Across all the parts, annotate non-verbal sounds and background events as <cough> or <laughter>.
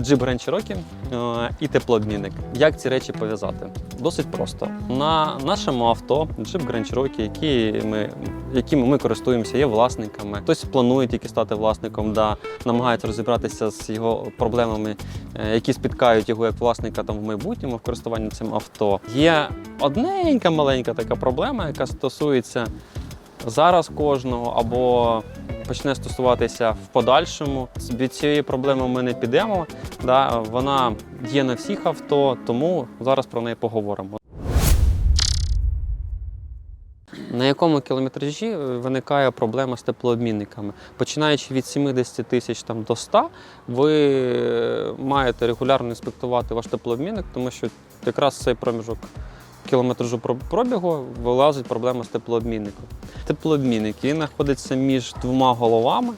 Джип Grand Cherokee е, і теплообмінник. Як ці речі пов'язати? Досить просто. На нашому авто Jeep Grand Cherokee, які ми, якими ми користуємося, є власниками. Хтось планує тільки стати власником, да, намагається розібратися з його проблемами, е, які спіткають його як власника там в майбутньому в користуванні цим авто. Є одненька маленька така проблема, яка стосується зараз кожного або почне стосуватися в подальшому. Від цієї проблеми ми не підемо. Да, вона є на всіх авто, тому зараз про неї поговоримо. На якому кілометражі е, виникає проблема з теплообмінниками? Починаючи від 70 тисяч там, до 100, ви е, маєте регулярно інспектувати ваш теплообмінник, тому що якраз цей проміжок кілометражу пробігу вилазить проблема з теплообмінником. Теплообмінник він знаходиться між двома головами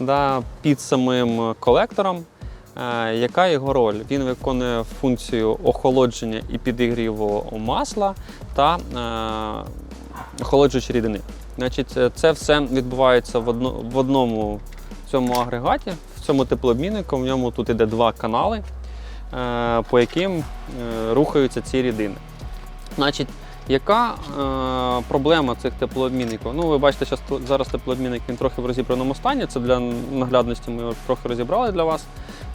да, під самим колектором. Е, Яка його роль? Він виконує функцію охолодження і підігріву масла та е, охолоджуючі рідини. Значить, е, це все відбувається в, одно, в одному цьому агрегаті, в цьому теплообміннику. В ньому тут іде два канали, по яким рухаються ці рідини. Значить, яка е, проблема цих теплообмінників? Ну, ви бачите, тут- зараз теплообмінник він трохи в розібраному стані. Це для наглядності ми його трохи розібрали для вас.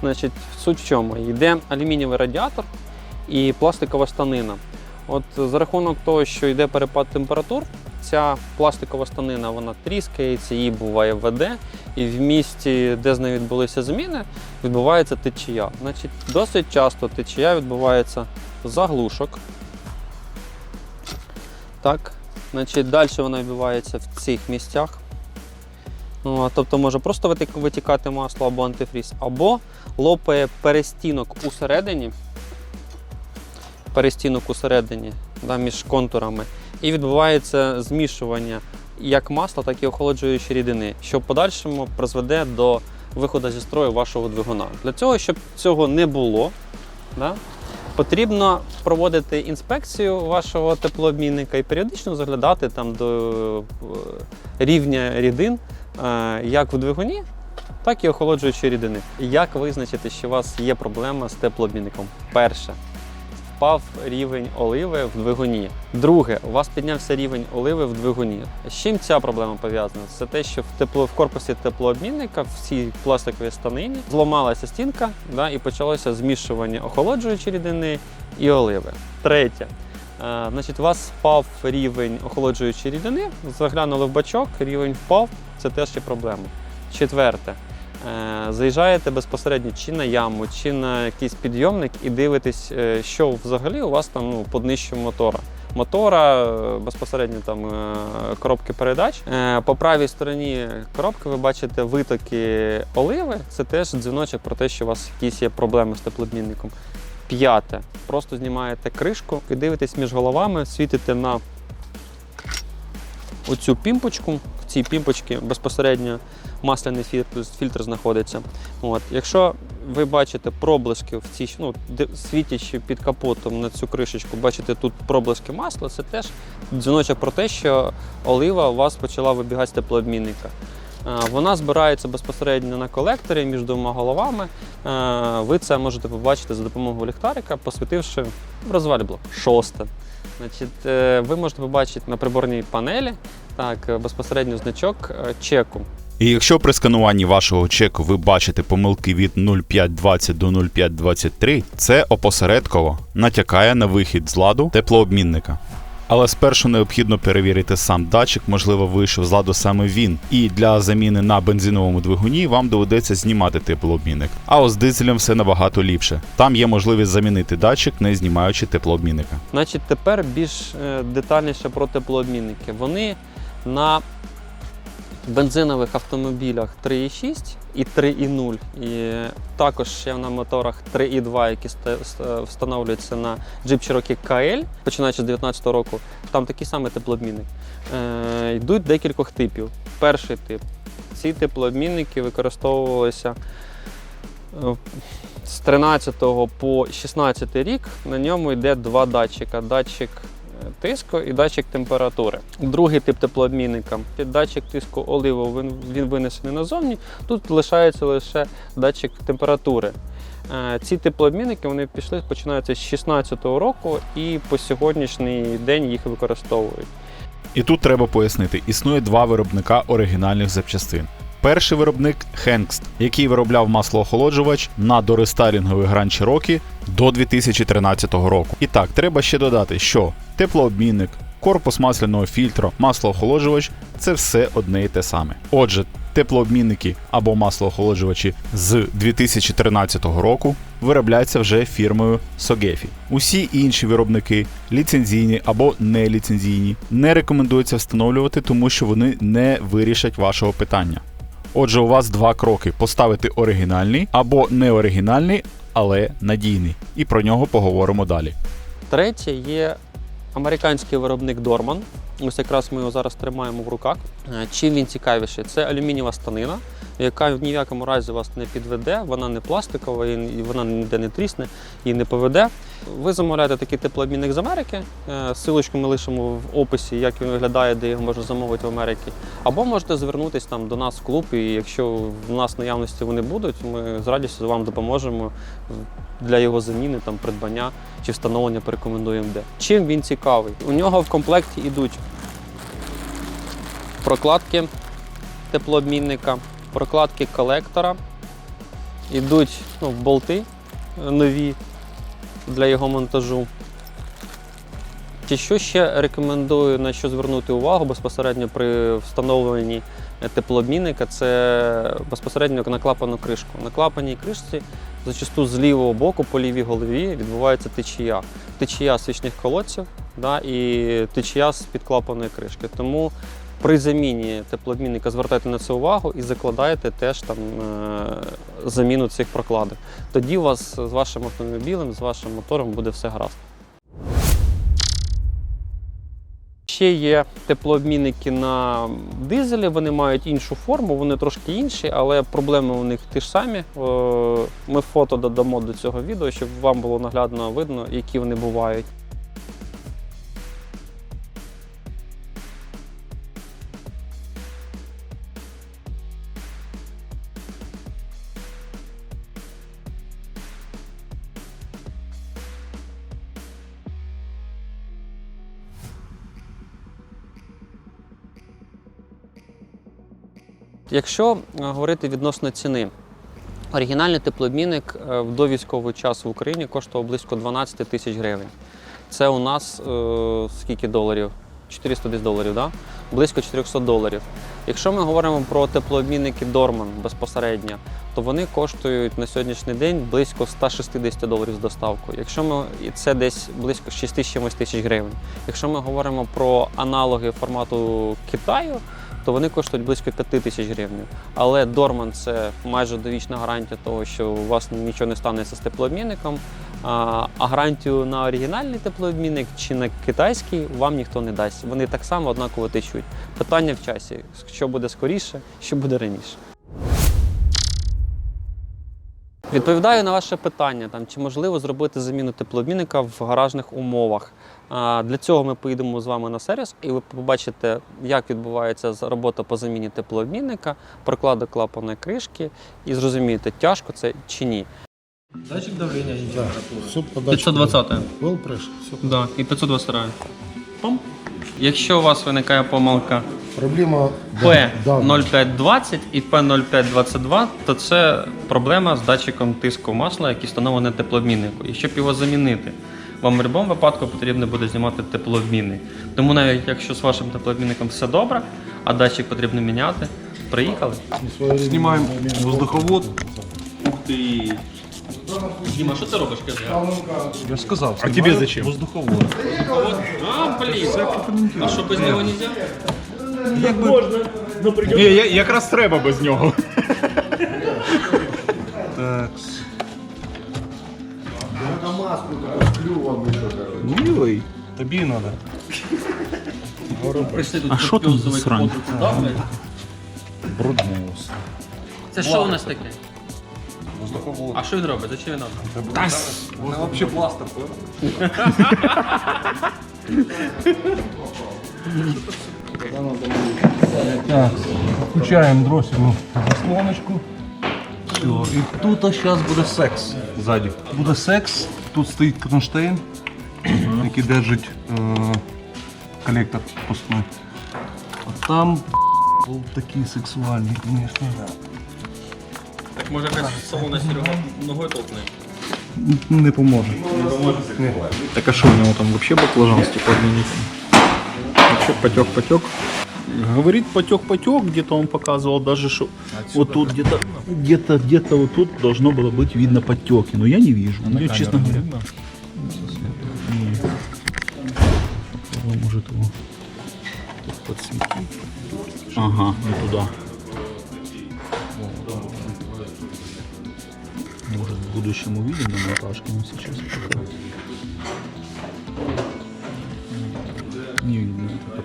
Значить, суть в чому? Йде алюмінієвий радіатор і пластикова станина. От за рахунок того, що йде перепад температур, ця пластикова станина вона тріскається, її буває ВД, і в місті, де з нею відбулися зміни, відбувається течія. Значить, досить часто течія відбувається заглушок. Так. Значить, далі вона відбувається в цих місцях. Ну, тобто може просто витікати масло або антифріз, або лопає перестінок усередині. Перестінок усередині да, між контурами. І відбувається змішування як масла, так і охолоджуючої рідини, що в подальшому призведе до виходу зі строю вашого двигуна. Для цього, щоб цього не було, да, потрібно проводити інспекцію вашого теплообмінника і періодично заглядати там до е, рівня рідин, е, як в двигуні, так і охолоджуючої рідини. Як визначити, що у вас є проблема з теплообмінником? Перше. Впав рівень оливи в двигуні. Друге, у вас піднявся рівень оливи в двигуні. З чим ця проблема пов'язана? Це те, що в тепло в корпусі теплообмінника в цій пластиковій станині зламалася стінка, да, і почалося змішування охолоджуючої рідини і оливи. Третє. Е, значить, у вас впав рівень охолоджуючої рідини, заглянули в бачок, рівень впав, це теж є проблема. Четверте. Е, Заїжджаєте безпосередньо чи на яму, чи на якийсь підйомник і дивитесь, е, що взагалі у вас там ну, по днищу мотора. Мотора, е, безпосередньо там коробки передач. По правій стороні коробки ви бачите витоки оливи. Це теж дзвіночок про те, що у вас якісь є проблеми з теплообмінником. П'яте. Просто знімаєте кришку і дивитесь між головами, світите на оцю пімпочку. В цій пімпочці безпосередньо масляний фільтр, фільтр знаходиться. От. Якщо ви бачите проблиски в цій, ну, світячи під капотом на цю кришечку, бачите тут проблиски масла, це теж дзвіночок про те, що олива у вас почала вибігати з теплообмінника. Вона збирається безпосередньо на колекторі між двома головами. Ви це можете побачити за допомогою ліхтарика, посвітивши в розвальблок. Шосте. Значить, е, ви можете побачити на приборній панелі так, безпосередньо значок е, чеку. І якщо при скануванні вашого чеку ви бачите помилки від 0,520 до 0,523, це опосередково натякає на вихід з ладу теплообмінника. Але спершу необхідно перевірити сам датчик, можливо, вийшов з ладу саме він. І для заміни на бензиновому двигуні вам доведеться знімати теплообмінник. А ось з дизелем все набагато ліпше. Там є можливість замінити датчик, не знімаючи теплообмінника. Значить, тепер більш е, детальніше про теплообмінники. Вони на бензинових автомобілях 3,6 і 3,0. І також ще на моторах 3,2, які ста- ста- встановлюються на Jeep Cherokee KL, починаючи з 2019 року, там такий самий теплообмінник. Е, йдуть декількох типів. Перший тип. Ці теплообмінники використовувалися е, з 13 по 16 рік. На ньому йде два датчика: датчик тиску і датчик температури. Другий тип теплообмінника. Датчик тиску оливу він, він винесений назовні. Тут лишається лише датчик температури. Е, Ці теплообмінники вони пішли, починаються з 16-го року і по сьогоднішній день їх використовують. І тут треба пояснити: існує два виробника оригінальних запчастин. Перший виробник Хенкст, який виробляв маслоохолоджувач на дорестайлінговий Grand Cherokee до 2013 року. І так, треба ще додати, що теплообмінник, корпус масляного фільтра, маслоохолоджувач це все одне і те саме. Отже, теплообмінники або маслоохолоджувачі з 2013 року виробляються вже фірмою Sogefy. Усі інші виробники, ліцензійні або неліцензійні, не рекомендується встановлювати, тому що вони не вирішать вашого питання. Отже, у вас два кроки: поставити оригінальний або неоригінальний, але надійний. І про нього поговоримо далі. Третє є американський виробник Dorman. Ось якраз ми його зараз тримаємо в руках. Е, Чим він цікавіший? Це алюмінієва станина, яка в якому разі вас не підведе, вона не пластикова, і вона ніде не трісне і не поведе. Ви замовляєте такий теплообмінник з Америки. е, Силочку ми лишимо в описі, як він виглядає, де його можна замовити в Америці. Або можете звернутися там до нас в клуб, і якщо в нас наявності вони будуть, ми з радістю вам допоможемо для його заміни, там придбання чи встановлення порекомендуємо де. Чим він цікавий? У нього в комплекті йдуть прокладки теплообмінника, прокладки колектора, йдуть ну, болти е, нові для його монтажу. Чи що ще рекомендую на що звернути увагу безпосередньо при встановленні теплообмінника, це безпосередньо на клапану кришку. На клапаній кришці зачасту з лівого боку по лівій голові відбувається течія. Течія свічних колодців да, і течія з під клапаної кришки. Тому при заміні теплообмінника звертайте на це увагу і закладайте теж там е, заміну цих прокладок. Тоді у вас з вашим автомобілем, з вашим мотором буде все гаразд. Ще є теплообмінники на дизелі, вони мають іншу форму, вони трошки інші, але проблеми у них ті ж самі. Е, Ми фото додамо до цього відео, щоб вам було наглядно видно, які вони бувають. Якщо е, говорити відносно ціни, оригінальний теплообмінник е, в довійськовий час в Україні коштував близько 12 тисяч гривень. Це у нас е, скільки доларів? 400 десь доларів, да? близько 400 доларів. Якщо ми говоримо про теплообмінники Dorman безпосередньо, то вони коштують на сьогоднішній день близько 160 доларів з доставкою. Якщо ми це десь близько 6 з тисяч гривень. Якщо ми говоримо про аналоги формату Китаю, то вони коштують близько 5 тисяч гривень. Але Дорман це майже довічна гарантія того, що у вас нічого не станеться з теплообмінником. А гарантію на оригінальний теплообмінник чи на китайський вам ніхто не дасть. Вони так само однаково течуть. Питання в часі: що буде скоріше, що буде раніше. Відповідаю на ваше питання, там, чи можливо зробити заміну теплообмінника в гаражних умовах. А, Для цього ми поїдемо з вами на сервіс, і ви побачите, як відбувається робота по заміні теплообмінника, прокладок клапаної кришки, і зрозумієте, тяжко це чи ні. Датчик давлення і подача. 520. Well pressure. Все. Да, і 522. Пам. Якщо у вас виникає помилка Проблема P да, да. 0520 і P0522, то це проблема з датчиком тиску масла, який встановлений на теплообміннику. І щоб його замінити, вам в будь-якому випадку потрібно буде знімати теплообмінник. Тому навіть якщо з вашим теплообмінником все добре, а датчик потрібно міняти, приїхали. Снимаем воздуховод. Ух ти! Діма, що ти робиш? Кажи. Я же сказал. А тебе зачем? Воздуховод. А, блін! А що без нього не можна? Ні, я, якраз треба без нього. Так. Милый. Тобі надо. Прийшли тут А що там за підпьозувати срань? блядь. Бруднус. Це що у нас таке? Воздуховод. А що він робить? Зачем він надо? Вона вообще пластер. Так, включаем дросельную заслоночку. Все, и тут сейчас будет секс. ззаді. Буде секс, тут стоїть кронштейн, який держить е, колектор пускний. А там був такий сексуальний, звісно. Так може якась салона Серега ногою толкне? Не поможе. Так а что у него там вообще баклажан стеклоотменитель? Вообще потек потек. Говорит потек потек, где-то он показывал даже что вот тут где-то где-то где-то вот тут должно было быть видно подтеки, но я не вижу. Я, честно говоря. Может его подсветить. Ага, не туда. Может в будущем увидим на монтажке, но сейчас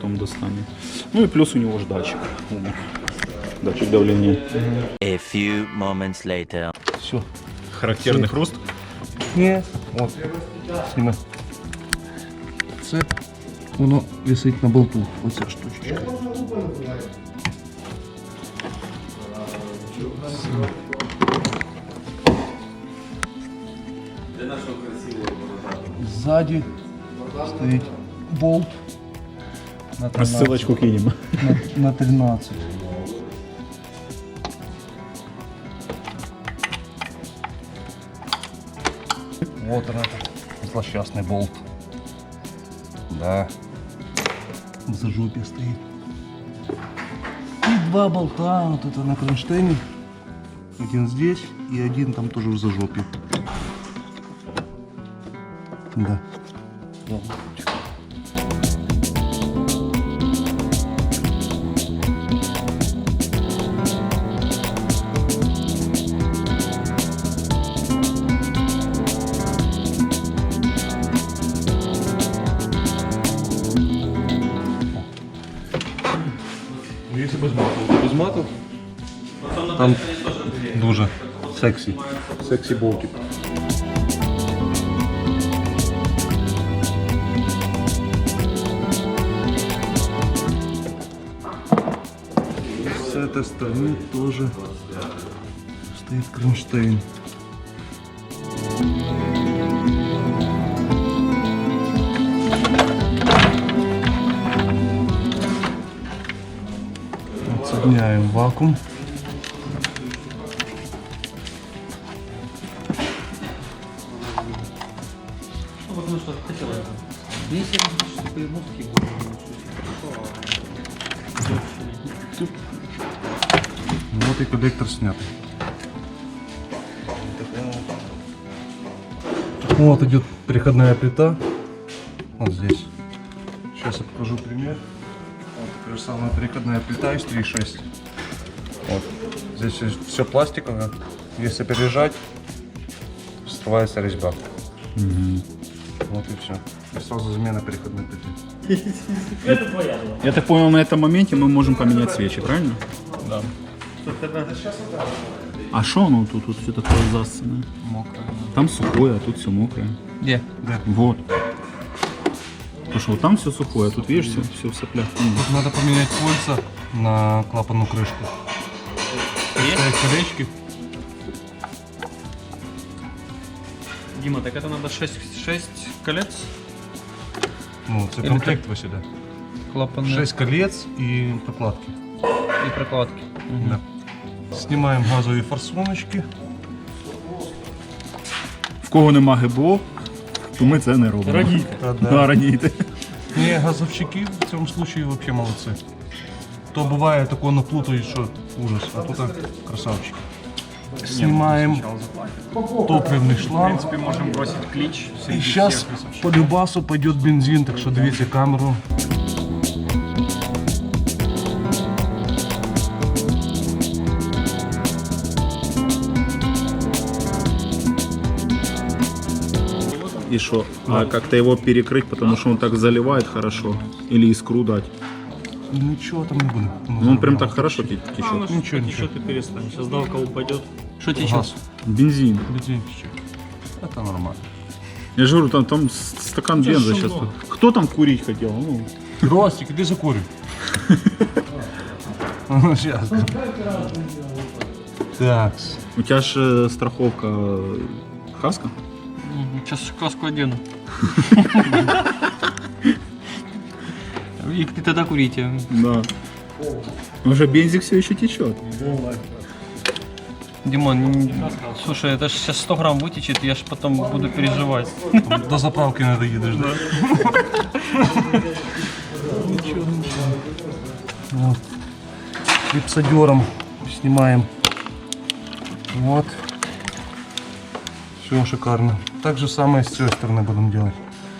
потом достанем. Ну и плюс у него же датчик. умер. Датчик давления. A few moments later. Все. Характерний хруст. Ні. От. Сніми. Це воно висить на болту. Оця штучечка. Ззаді стоїть болт на 13. Ссылочку кинем. На, на 13. Вот он этот злосчастный болт. Да. В зажопе стоит. И два болта вот это на кронштейне. Один здесь и один там тоже в зажопе. Да. Якщо без мату. Без мату? Там дуже сексі. Сексі болтик. С этой стороны тоже стоит кронштейн. Вакуум. Вот и коллектор снятый. Вот идет переходная плита. Вот здесь. Сейчас я покажу пример. Вот такая же самая переходная плита из 3.6. Здесь все пластиковое. Если пережать, вставается резьба. Вот и все. И сразу замена переходной плиты. <laughs> Я так понял, на этом моменте мы можем поменять свечи, правильно? Да. А что оно тут, тут все такое засанное? Мокрое. Там сухое, а тут все мокрое. Де? Вот. Потому что вот там все сухое, а тут видишь, все, все в соплях. Тут надо поменять кольца на клапанную крышку. Ставить колечки. Дима, так это надо 6, 6 колец? Ну, це Или комплект ось сюди. Клапаны 6 колец и прокладки. и прокладки. Да. Снимаем газовые форсуночки. В кого нема ГБО, то ми це не робимо. Радійте. Та Да, радійте. Не, газовщики в цьому случае вообще молодцы. То бывает такое наплутают, что ужас. А тут красавчики. Снимаем топливный шланг. можем бросить клич. И сейчас по любасу пойдет бензин, так что дивіться камеру. И что? А как-то его перекрыть, потому что он так заливает хорошо. Или искру дать. Ничего там не будет. Ну, он прям так хорошо те- течет. Ничего, ничего. ты перестань? Сейчас давка упадет. Что Газ. Бензин. Бензин течет. Это нормально. Я же говорю, там, там стакан бенза сейчас. Кто там курить хотел? Ну, Ростик, иди закурю. <laughs> Сейчас. Так. у тебя же страховка Каска? Сейчас каску одену. <laughs> И ты тогда курите. Да. Уже бензик все еще течет. Димон, слушай, это же сейчас 100 грамм вытечет, я ж потом буду переживать. До заправки не доїдеш, да? Клипсодером снимаем. Вот. Все шикарно. Так же самое с той стороны будем делать.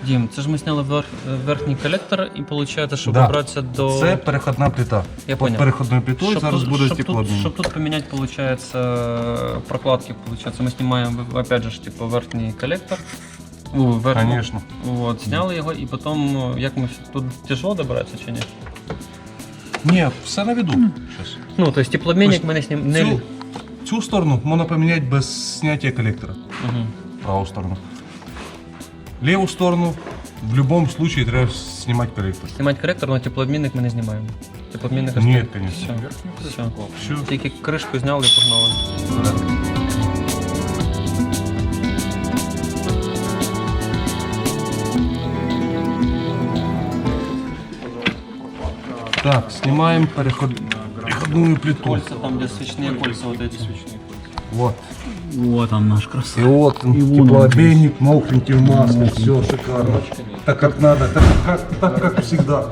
Дим, це ж ми сняли верх, верхній колектор і виходить, щоб Да. добратися до... Це переходна плита. Я Під понял. переходною плитою Щоб зараз тут, буде щоб, тут, щоб тут поменять, получается, прокладки, получается, мы снимаем, опять же, ж, типу, верхній колектор. Ну, верхній. Конечно. Вот, сняли його, і потім, ну, як ми тут тяжело добратися чи ні? Ні, все на виду. Щас. Ну, то есть теплообмінник ми не. Не... Цю, цю сторону можна поміняти без зняття колектора. Угу. Праву сторону. Леву сторону в будь-якому випадку треба знімати колектор. Знімати коректор, але теплообмінник ми не знімаємо. Теплообмінник Ні, остає. конечно. Все. Все. Все. Тільки кришку зняли і погнали. Так, знімаємо переход... переходную плиту. Кольца там, де свічні кольца вот эти. Вот. Вот он наш И красавец. вот он, теплообменник, мокренький в масле, все шикарно. Так как надо, так как, так как всегда.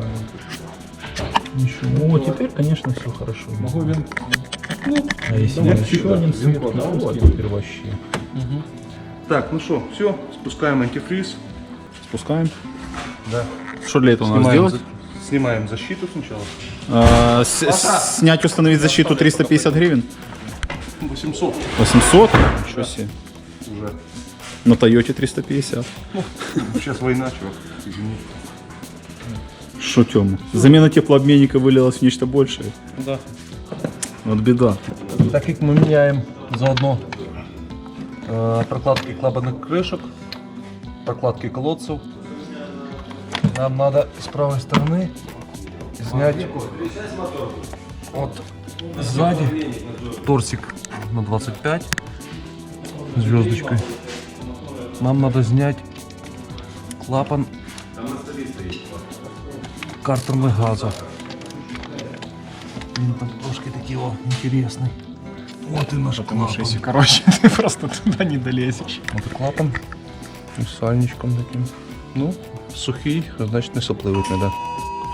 Ничего. Ну, теперь, конечно, все хорошо. Могу вин. А если еще один свет, ну, вот теперь вообще. Так, ну что, все, спускаем антифриз. Спускаем. Да. Что для этого надо сделать? за- снимаем защиту сначала. А, с- снять, установить защиту 350 гривен? 800 800? Ничего себе. уже. На Тойоте 350. Сейчас война, чувак. Извини. Что, Тёма? Замена теплообменника вылилась в нечто большее. Да. Вот беда. Так как мы меняем заодно э, прокладки клапанных крышек, прокладки колодцев, нам надо с правой стороны снять вот сзади торсик на 25 звездочкой. Нам надо снять клапан картерных газов. Він там трошки такий о, інтересний. Вот і наш клапан. короче, <laughs> ты просто туда не долезешь. Вот клапан. З сальничком таким. Ну, сухий, значить не сопливий треба.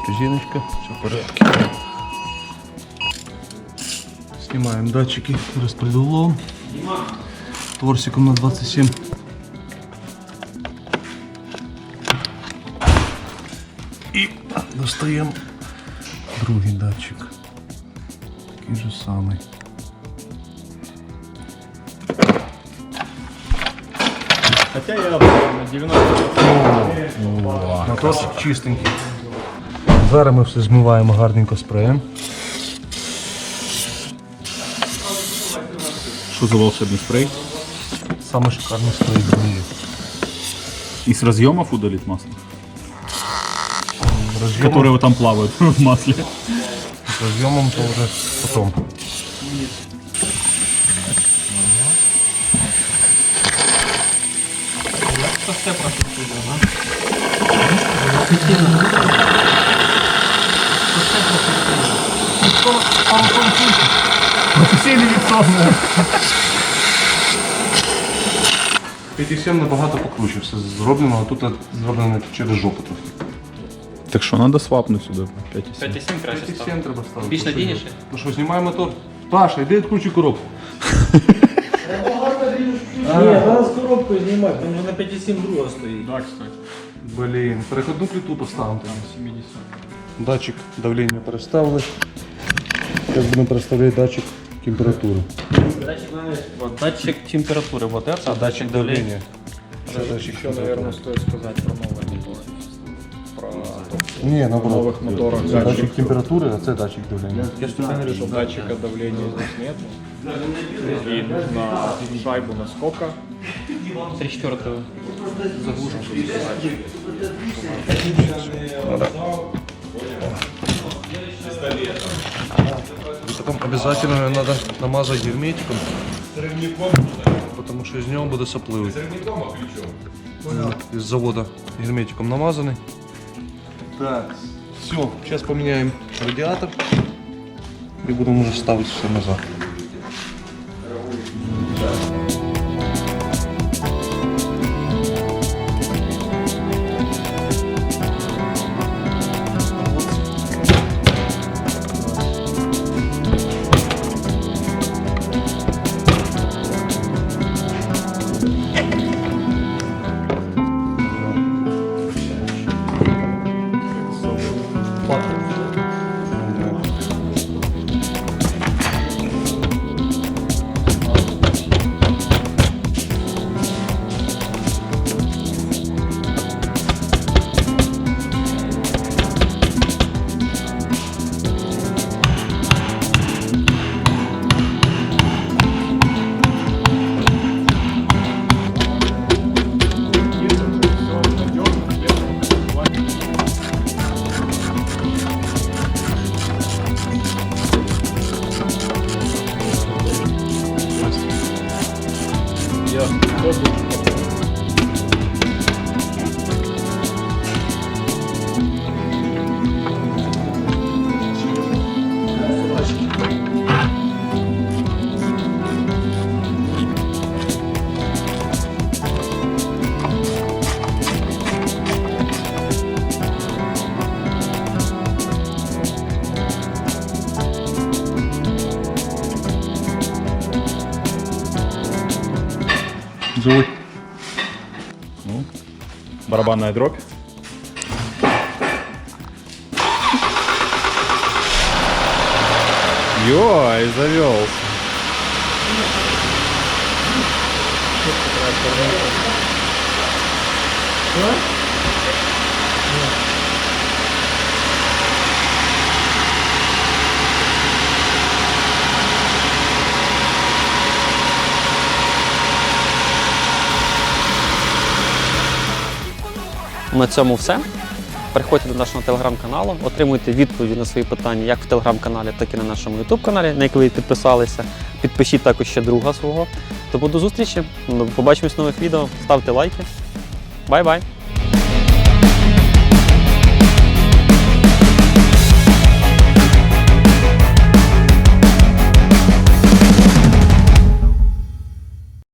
Резиночка, все в порядке. Снимаем датчики распределом. Торсиком на 27. І достаємо другий датчик. Такий же самий. Хотя я на 90 Мотор чистенький. Зараз ми все змиваємо гарненько спреєм. Что за волшебный спрей? Саме шикарний спрей в мірі. И с разъемов удалит масло? Роз'ємом, Которые вот там плавают <laughs> в масле. роз'ємом то вже потім. Це все професійно, да? Профессийный вип П'ятісім набагато покруче все зроблено, а тут зроблено через жопу трохи. Так что, надо свапнуть сюда 5,7. 5,7 краще стало. 5,7 треба ставити. Більш надійніше? Ну що, знімаємо мотор? Паша, йди відкручуй коробку. <laughs> Ні, треба з коробкою знімати, там вже на 5,7 друга стоїть. Да, кстати. Блін, переходну плиту поставимо. Там 70. Датчик давлення переставили. Зараз будемо переставляти датчик температури. Вот, датчик температури, вот это. А датчик давлення. Це датчик Що, мабуть, стоїть сказати про нове мотори. Ні, наоборот. нових моторах Це датчик температури, а це датчик давлення. Я ж тобі говорю, що датчика давления здесь нету. И нужно шайбу наскока. 3 четвертого. И потом обязательно надо намазать герметиком. потому что из него буде сопливий. Из завода герметиком намазанный. Так, все, сейчас поменяем радиатор и будем уже ставить все назад. パッ。Барабанная дробь. Ой, завелся. На цьому все. Переходьте до нашого телеграм-каналу, отримуйте відповіді на свої питання як в телеграм-каналі, так і на нашому ютуб-каналі, на який ви підписалися. Підпишіть також ще друга свого. Тому до зустрічі. Побачимось в нових відео. Ставте лайки. Бай-бай!